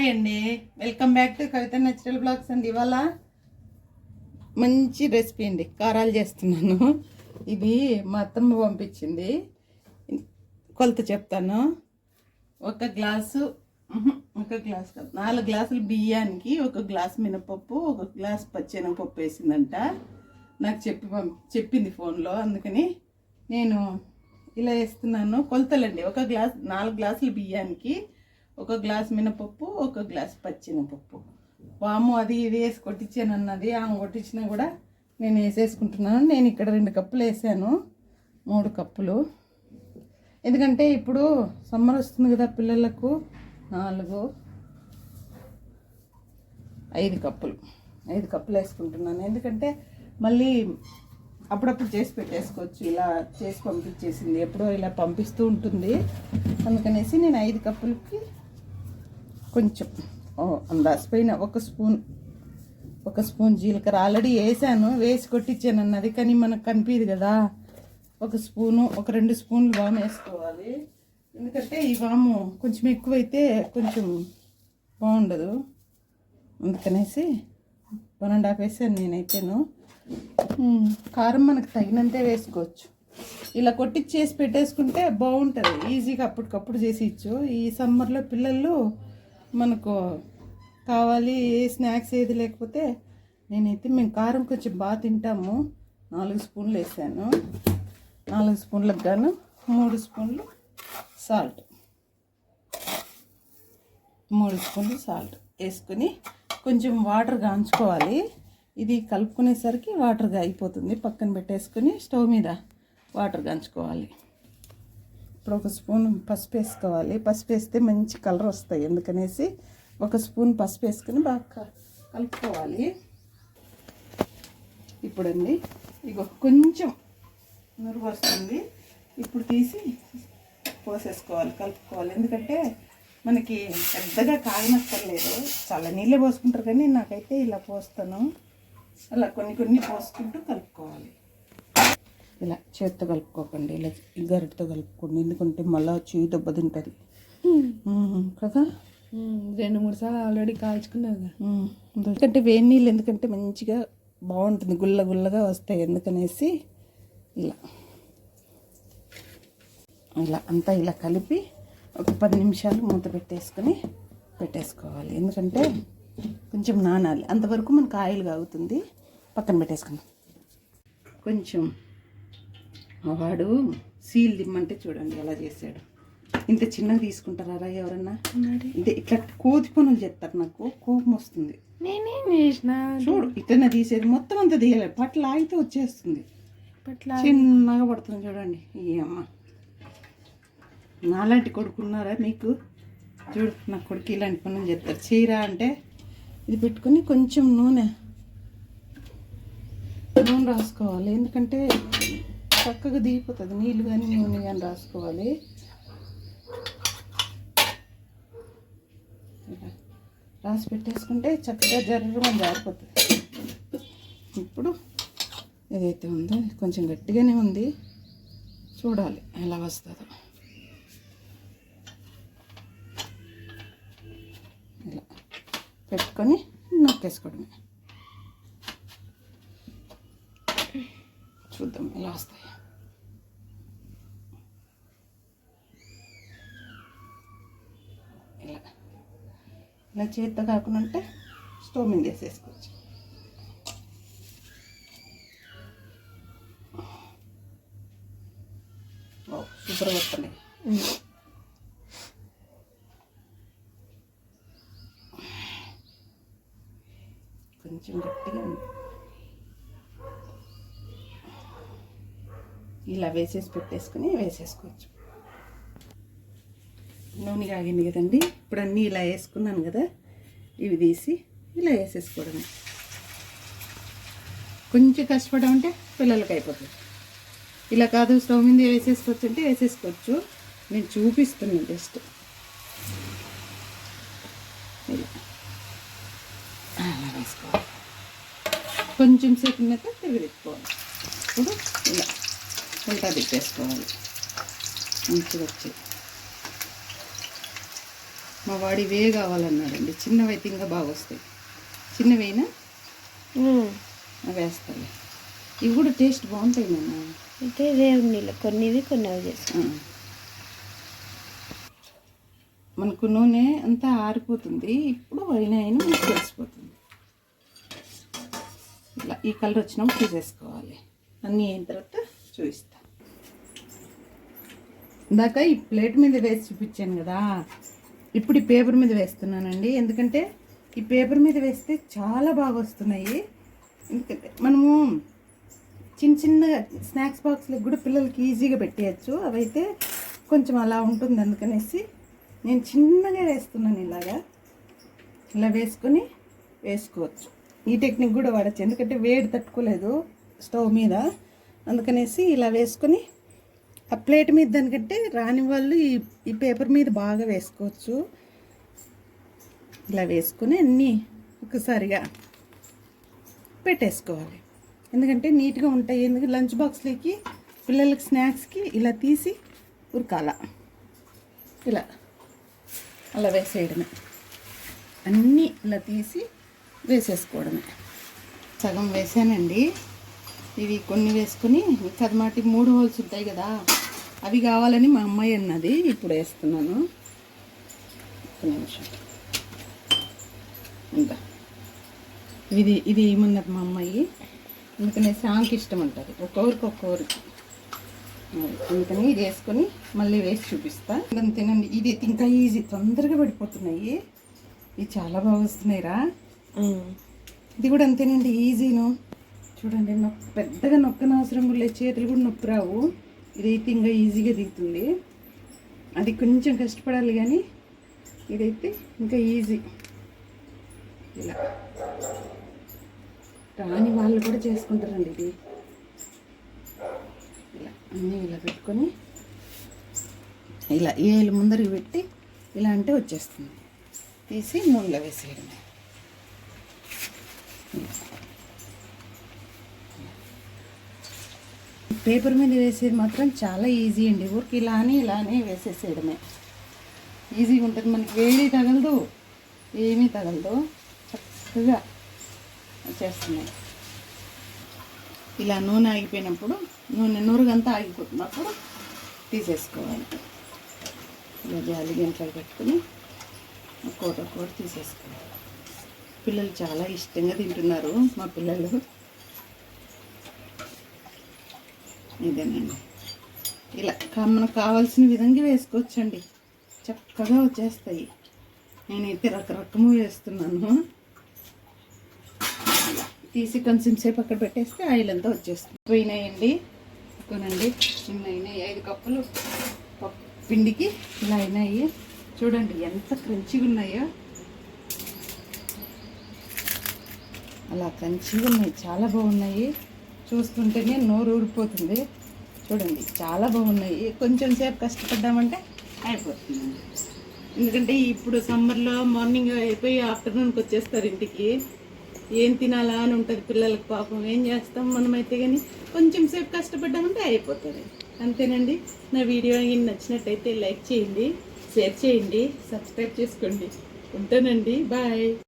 Hi అండి welcome back to Kavitha natural blogs అండి. ఇవాళ మంచి రెసిపీ అండి. కారాలు చేస్తున్నాను. ఇది మా అత్తమ్మ పంపించింది. కొలత చెప్తాను. ఒక గ్లాసు ఒక గ్లాస్ కాదు. నాలుగు గ్లాసులు బియ్యానికి ఒక గ్లాస్ మినపప్పు ఒక గ్లాస్ పచ్చెనగపప్పు వేసిందంట. నాకు చెప్పి పంపి చెప్పింది ఫోన్లో. అందుకని నేను ఇలా వేస్తున్నాను. కొలతలండి. ఒక గ్లాస్ నాలుగు గ్లాసులు బియ్యానికి ఒక గ్లాస్ మినపప్పు ఒక గ్లాస్ పచ్చినపప్పు వాము అది ఇది వేసి కొట్టించాను అన్నది ఆమె కొట్టించినా కూడా నేను వేసేసుకుంటున్నాను. నేను ఇక్కడ రెండు కప్పులు వేసాను మూడు కప్పులు. ఎందుకంటే ఇప్పుడు సమ్మర్ వస్తుంది కదా పిల్లలకు నాలుగు ఐదు కప్పులు. ఐదు కప్పులు వేసుకుంటున్నాను. ఎందుకంటే మళ్ళీ అప్పుడప్పుడు చేసి పెట్టేసుకోవచ్చు. ఇలా చేసి పంపించేసింది. ఎప్పుడో ఇలా పంపిస్తూ ఉంటుంది. అందుకనేసి నేను ఐదు కప్పులకి కొంచెం ఓ, పైన ఒక స్పూన్ ఒక స్పూన్ జీలకర్ర. ఆల్రెడీ వేసాను వేసి కొట్టించాను అన్నది కానీ మనకు కనిపించదు కదా. ఒక స్పూను ఒక రెండు స్పూన్లు వాము వేసుకోవాలి. ఎందుకంటే ఈ వాము కొంచెం ఎక్కువైతే కొంచెం బాగుండదు. అందుకనేసి వన్ అండ్ హాఫ్ వేసాను నేనైతేను. కారం మనకు తగినంతే వేసుకోవచ్చు. ఇలా కొట్టిచ్చేసి పెట్టేసుకుంటే బాగుంటుంది. ఈజీగా అప్పటికప్పుడు చేసి ఇచ్చు. ఈ సమ్మర్లో పిల్లలు మనకు కావాలి ఏ స్నాక్స్ ఏది లేకపోతే నేనైతే మేము కారం కొంచెం బాగా తింటాము. నాలుగు స్పూన్లు వేసాను. నాలుగు స్పూన్లకు గాను మూడు స్పూన్లు సాల్ట్. మూడు స్పూన్లు సాల్ట్ వేసుకుని కొంచెం వాటర్ గాంచుకోవాలి ఇది కలుపుకునేసరికి వాటర్గా అయిపోతుంది. పక్కన పెట్టేసుకుని స్టవ్ మీద వాటర్ కాంచుకోవాలి. ఇప్పుడు ఒక స్పూన్ పసుపు వేసుకోవాలి. పసుపు వేస్తే మంచి కలర్ వస్తాయి. ఎందుకనేసి ఒక స్పూన్ పసుపు వేసుకుని బాగా కలుపుకోవాలి. ఇప్పుడండి. ఇగో కొంచెం నురుగు వస్తుంది. ఇప్పుడు తీసి పోసేసుకోవాలి కలుపుకోవాలి. ఎందుకంటే మనకి పెద్దగా కాగనక్కర్లేదు. చాలా నీళ్ళే పోసుకుంటారు కానీ నాకైతే ఇలా పోస్తాను. అలా కొన్ని కొన్ని పోసుకుంటూ కలుపుకోవాలి. ఇలా చేత్తో కలుపుకోకండి ఇలా గరిటతో కలుపుకోండి ఎందుకంటే మళ్ళీ చేయి దెబ్బ తింటుంది మ్మ్. కదా రెండు మూడు సార్లు ఆల్రెడీ కాల్చుకున్నావు మ్మ్. ఎందుకంటే వేడి నీళ్ళు ఎందుకంటే మంచిగా బాగుంటుంది గుల్ల గుల్లగా వస్తాయి ఎందుకనేసి ఇలా. ఇలా అంతా ఇలా కలిపి ఒక పది నిమిషాలు మూత పెట్టేసుకొని పెట్టేసుకోవాలి. ఎందుకంటే కొంచెం నానాలి. అంతవరకు మనకు ఆయిల్ కాగుతుంది. పక్కన పెట్టేసుకుందాం. కొంచెం వాడు సీల్ దిమ్మంటే చూడండి ఎలా చేశాడు. ఇంత చిన్నగా తీసుకుంటారా ఎవరన్నా? అంటే ఇట్లా కోతి పనులు చేస్తారు నాకు కోపం వస్తుంది. నేనేం చేసిన చూడు ఇట్లనే తీసేది మొత్తం అంతా తీయలేదు. పట్ల ఆగితే వచ్చేస్తుంది. పట్ల చిన్నగా పడుతుంది చూడండి. ఈ అమ్మ. నాలాంటి కొడుకున్నారా మీకు? చూడు నా కొడుకు ఇలాంటి పనులు చేస్తారు. చీర అంటే ఇది పెట్టుకొని కొంచెం నూనె నూనె రాసుకోవాలి. ఎందుకంటే చక్కగా దిగిపోతుంది. నీళ్ళు కానీ నూనె కానీ రాసుకోవాలి. ఇలా రాసి పెట్టేసుకుంటే చక్కగా జర్రమని జారిపోతుంది. ఇప్పుడు ఏదైతే ఉందో కొంచెం గట్టిగానే ఉంది. చూడాలి ఎలా వస్తుందో. ఇలా పెట్టుకొని నొక్కేసుకోవడమే. చూద్దాం ఎలా వస్తాయి ఇలా ఇలా చేత్తో కాకుండా ఉంటే స్టవ్ మీద వేసేసుకోవచ్చు. ఓ సూపర్ వస్తున్నాయి కొంచెం గట్టిగా ఉంది. ఇలా వేసేసి పెట్టేసుకుని వేసేసుకోవచ్చు. నూనె కాగింది కదండి. ఇప్పుడు అన్నీ ఇలా వేసుకున్నాను కదా. ఇవి తీసి ఇలా వేసేసుకోవడమే. కొంచెం కష్టపడమంటే పిల్లలకి అయిపోతుంది. ఇలా కాదు స్టవ్ మీద వేసేసుకోవచ్చు అంటే వేసేసుకోవచ్చు. నేను చూపిస్తున్నాను జస్ట్. ఇలా. అలా వేసుకోవాలి. కొంచెం సేపు ఉన్నాక తిరిగి తిప్పుకోవాలి. ఇప్పుడు ఇలా. ఉల్టా తిప్పేసుకోవాలి. మంచిగా వచ్చి మా వాడి ఇవే కావాలన్నాడండి. చిన్నవైతే ఇంకా బాగా వస్తాయి. చిన్నవైనా అవి వేస్తాను ఇవి కూడా టేస్ట్ బాగుంటాయి నాన్న. అంటే దేవుడి నీళ్ళు కొన్ని ఇవి కొన్ని అవి చేస్తాం. మనకు నూనె అంతా ఆరిపోతుంది. ఇప్పుడు అయినా అయినా మనకు తెలిసిపోతుంది. ఇలా ఈ కలర్ వచ్చినప్పుడు తీసేసుకోవాలి. అన్నీ అయిన తర్వాత చూపిస్తా. ఇందాక ఈ ప్లేట్ మీద వేసి చూపించాను కదా. ఇప్పుడు ఈ పేపర్ మీద వేస్తున్నానండి. ఎందుకంటే ఈ పేపర్ మీద వేస్తే చాలా బాగా వస్తున్నాయి. ఎందుకంటే మనము చిన్న చిన్నగా స్నాక్స్ బాక్స్లకు కూడా పిల్లలకి ఈజీగా పెట్టేయచ్చు. అవైతే కొంచెం అలా ఉంటుంది అందుకనేసి నేను చిన్నగా వేస్తున్నాను ఇలాగా. ఇలా వేసుకొని వేసుకోవచ్చు. ఈ టెక్నిక్ కూడా వాడచ్చు. ఎందుకంటే వేడి తట్టుకోలేదు స్టవ్ మీద. అందుకనేసి ఇలా వేసుకొని ఆ ప్లేట్ మీద దానికంటే రాని వాళ్ళు ఈ ఈ పేపర్ మీద బాగా వేసుకోవచ్చు. ఇలా వేసుకుని అన్నీ ఒకసారిగా పెట్టేసుకోవాలి. ఎందుకంటే నీట్గా ఉంటాయి. ఎందుకంటే లంచ్ బాక్స్లోకి పిల్లలకి స్నాక్స్కి ఇలా తీసి ఉరకాల. ఇలా అలా వేసేయడమే. అన్నీ ఇలా తీసి వేసేసుకోవడమే. సగం వేసానండి. ఇవి కొన్ని వేసుకుని కదమాటి మూడు హోల్స్ ఉంటాయి కదా. అవి కావాలని మా అమ్మాయి అన్నది ఇప్పుడు వేస్తున్నాను. ఒక నిమిషం. ఇంకా. ఇది ఇది ఏమన్నది మా అమ్మాయి? అందుకనే సాంగ్కి ఇష్టం ఉంటుంది ఒక్కొరికి ఒక్కొరికి అందుకని ఇది వేసుకొని మళ్ళీ వేసి చూపిస్తా. అంతేనండి ఇది ఇంకా ఈజీ. తొందరగా పడిపోతున్నాయి. ఇవి చాలా బాగా వస్తున్నాయిరా. ఇది కూడా అంతేనండి ఈజీను. చూడండి నొప్పి పెద్దగా నొక్కన అవసరం కూడా లేదు. చేతులు కూడా నొప్పి రావు. ఇదైతే ఇంకా ఈజీగా దిగుతుంది. అది కొంచెం కష్టపడాలి కానీ ఇదైతే ఇంకా ఈజీ. ఇలా. రాని వాళ్ళు కూడా చేసుకుంటారండి ఇది. ఇలా అన్నీ ఇలా పెట్టుకొని ఇలా ఏళ్ళు ముందరికి పెట్టి ఇలా అంటే వచ్చేస్తుంది. తీసి నూనెలో వేసేయడమే. పేపర్ మీద వేసేది మాత్రం చాలా ఈజీ అండి. ఊరికి ఇలానే ఇలానే వేసేసేయడమే. ఈజీగా ఉంటుంది. మనకి వేడి తగలదు ఏమీ తగలదు. చక్కగా వచ్చేస్తున్నాయి ఇలా నూనె ఆగిపోయినప్పుడు నూనె నూరుగంతా ఆగిపోతున్నప్పుడు తీసేసుకోవాలి. ఇలా జాలి గంటలు పెట్టుకుని ఒక్కోటి ఒక్కోటి తీసేసుకోవాలి. పిల్లలు చాలా ఇష్టంగా తింటున్నారు మా పిల్లలు. ఇదేనండి. ఇలా మనకు కావాల్సిన విధంగా వేసుకోవచ్చండి. చక్కగా వచ్చేస్తాయి. నేనైతే రకరకము వేస్తున్నాను. తీసి కొంచెం సేపు అక్కడ పెట్టేస్తే ఆయిల్ అంతా వచ్చేస్తుంది. పోయినాయండి. కొనండి చిన్న అయినాయి. ఐదు కప్పులు పిండికి ఇలా అయినాయి. చూడండి ఎంత క్రంచిగా ఉన్నాయో. అలా క్రంచిగా ఉన్నాయి. చాలా బాగున్నాయి. చూస్తుంటేనే నోరు ఊరిపోతుంది చూడండి చాలా బాగున్నాయి. కొంచెం సేపు కష్టపడ్డామంటే అయిపోతుంది. ఎందుకంటే ఇప్పుడు సమ్మర్లో మార్నింగ్ అయిపోయి ఆఫ్టర్నూన్కి వచ్చేస్తారు ఇంటికి. ఏం తినాలా అని ఉంటుంది పిల్లలకు పాపం. ఏం చేస్తాం మనమైతే కానీ కొంచెం సేపు కష్టపడ్డామంటే అయిపోతుంది. అంతేనండి. నా వీడియో నచ్చినట్టయితే లైక్ చేయండి షేర్ చేయండి సబ్స్క్రైబ్ చేసుకోండి. ఉంటానండి. బాయ్.